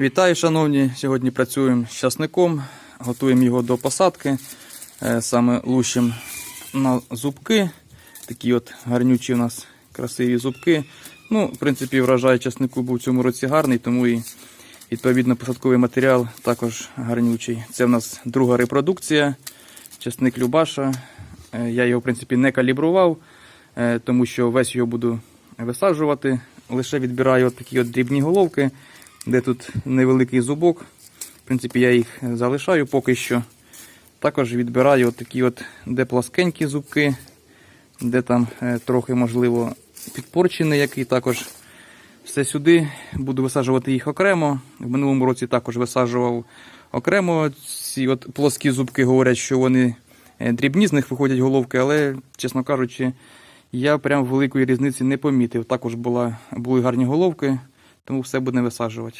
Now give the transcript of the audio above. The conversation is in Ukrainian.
Вітаю, шановні! Сьогодні працюємо з часником, готуємо його до посадки. Е, Саме лущимо на зубки. Такі от гарнючі у нас красиві зубки. Ну, в принципі, врожай часнику був в цьому році гарний, тому і відповідно посадковий матеріал також гарнючий. Це в нас друга репродукція. Часник Любаша. Е, Я його, в принципі, не калібрував, е, тому що весь його буду висаджувати. Лише відбираю от такі от дрібні головки, де тут невеликий зубок. В принципі, я їх залишаю поки що. Також відбираю такі от, де пласкенькі зубки, де там е, трохи, можливо, підпорчений який також. Все сюди, буду висаджувати їх окремо. В минулому році також висаджував окремо. Ці от плоскі зубки говорять, що вони е, дрібні, з них виходять головки, але, чесно кажучи, я прям великої різниці не помітив. Також була, були гарні головки, тому все будемо висаджувати.